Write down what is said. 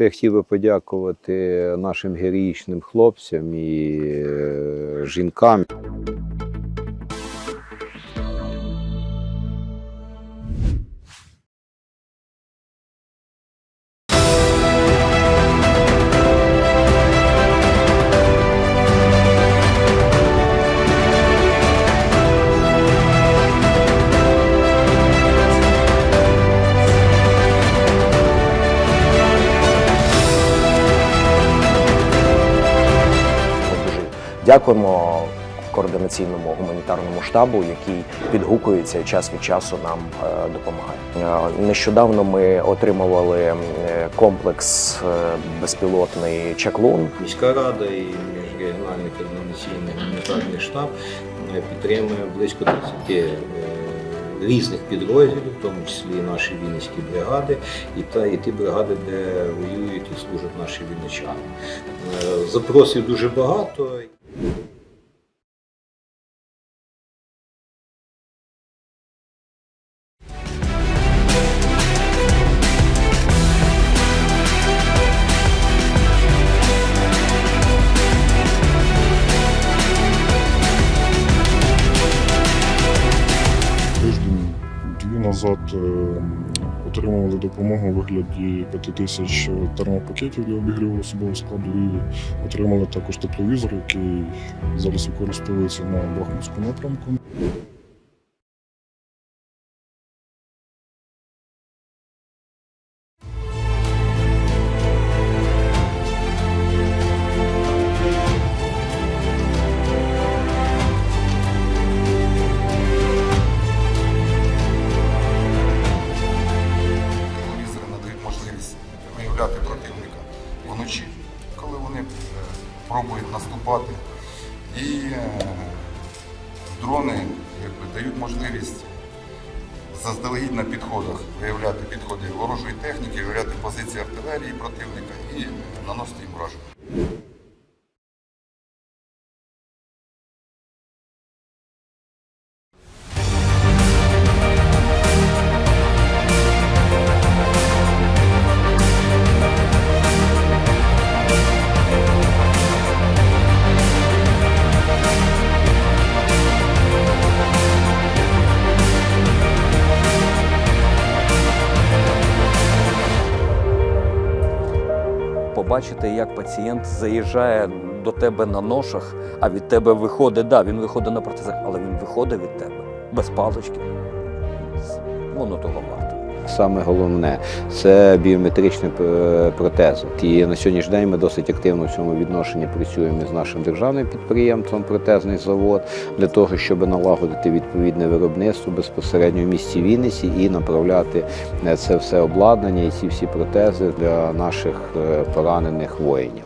Я хотів би подякувати нашим героїчним хлопцям і е, жінкам. Дякуємо координаційному гуманітарному штабу, який підгукується і час від часу нам е, допомагає. Е, Нещодавно ми отримували е, комплекс безпілотний чаклун. Міська рада і міжрегіональний координаційний гуманітарний штаб підтримує близько 30 е, різних підрозділів, в тому числі і наші вінницькі бригади, і та і ті бригади, де воюють і служать наші вінничани. Запросів дуже багато. Назад е, отримували допомогу у вигляді 5 тисяч термопакетів для обігріву особового складу і отримали також тепловізор, який зараз використовується на Бахмутському напрямку. Виявляти противника вночі, коли вони е, пробують наступати. І е, дрони якби, дають можливість заздалегідь на підходах виявляти підходи ворожої техніки, виявляти позиції артилерії противника і наносити їм враження. Побачити, як пацієнт заїжджає до тебе на ношах, а від тебе виходить, да, він виходить на протезах, але він виходить від тебе без палички. Воно того варто. Саме головне це біометричні е, протези. І на сьогоднішній день ми досить активно в цьому відношенні працюємо з нашим державним підприємством Протезний завод для того, щоб налагодити відповідне виробництво безпосередньо в місті Вінниці і направляти е, це все обладнання і ці всі протези для наших е, поранених воїнів.